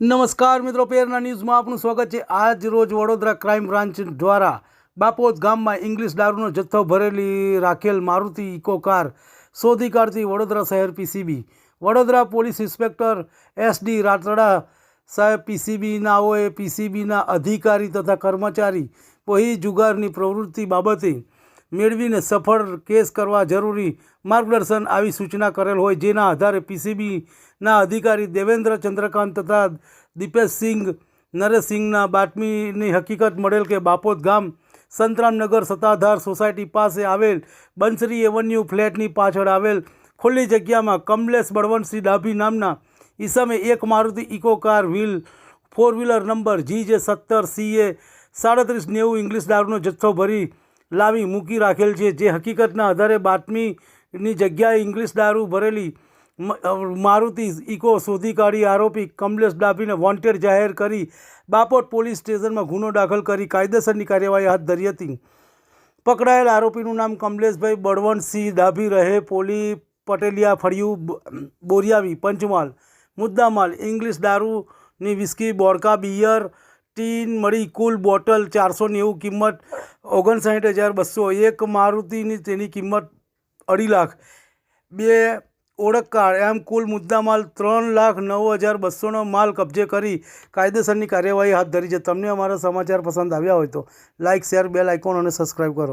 નમસ્કાર મિત્રો, પેરના ન્યૂઝમાં આપનું સ્વાગત છે. આજ રોજ વડોદરા ક્રાઇમ બ્રાન્ચ દ્વારા બાપોદ ગામમાં ઇંગ્લિશ દારૂનો જથ્થો ભરેલી રાખેલ મારુતિ ઇકો કાર શોધી કાઢતી વડોદરા શહેર PCB. Vadodara police inspector S D Ratada સાહેબ પીસીબીનાઓએ પીસીબીના અધિકારી તથા કર્મચારી પહી જુગારની પ્રવૃત્તિ બાબતે મેળવીને સફળ કેસ કરવા જરૂરી માર્ગદર્શન આવી સૂચના કરેલ હોય, જેના આધારે પીસીબીના અધિકારી દેવેન્દ્ર ચંદ્રકાંત તથા દીપેશસિંહ નરેશસિંહના બાતમીની હકીકત મળેલ કે બાપોદ ગામ સંતરામનગર સત્તાધાર સોસાયટી પાસે આવેલ બંસરી એવન્યુ ફ્લેટની પાછળ આવેલ ખુલ્લી જગ્યામાં કમલેશ બળવંતસિંહ ડાભી નામના ઈસમે એક Maruti Eeco car wheel four wheeler number G J સત્તર સીએ સાડત્રીસ નેવું ઇંગ્લિશ દારૂનો જથ્થો ભરી લાવી મૂકી રાખેલ છે. જે હકીકતના આધારે બાતમીની જગ્યાએ ઇંગ્લિશ દારૂ ભરેલી મારુતિ ઇકો શોધી કાઢી આરોપી કમલેશ ડાભીને વોન્ટેડ જાહેર કરી બાપોટ પોલીસ સ્ટેશનમાં ગુનો દાખલ કરી કાયદેસરની કાર્યવાહી હાથ ધરી હતી. પકડાયેલ આરોપીનું નામ કમલેશભાઈ બળવંતસિંહ ડાભી રહે પોલી પટેલિયા ફળિયું બોરિયાવી, પંચમહાલ, મુદ્દામાલ, ઇંગ્લિશ દારૂની વિસ્કી બોડકા બિયર ટીન મળી કુલ બોટલ ચારસો નેવું કિંમત ઓગણસાઠ હજાર બસો એક મારુતિની તેની કિંમત અઢી લાખ. બે ઓળખ કાર્ડ એમ કુલ મુદ્દામાલ ત્રણ લાખ નવ હજાર બસોનો માલ કબજે કરી કાયદેસરની કાર્યવાહી હાથ ધરી છે. તમને અમારા સમાચાર પસંદ આવ્યા હોય તો લાઇક શેર બેલ આઇકોન અને સબસ્ક્રાઈબ કરો.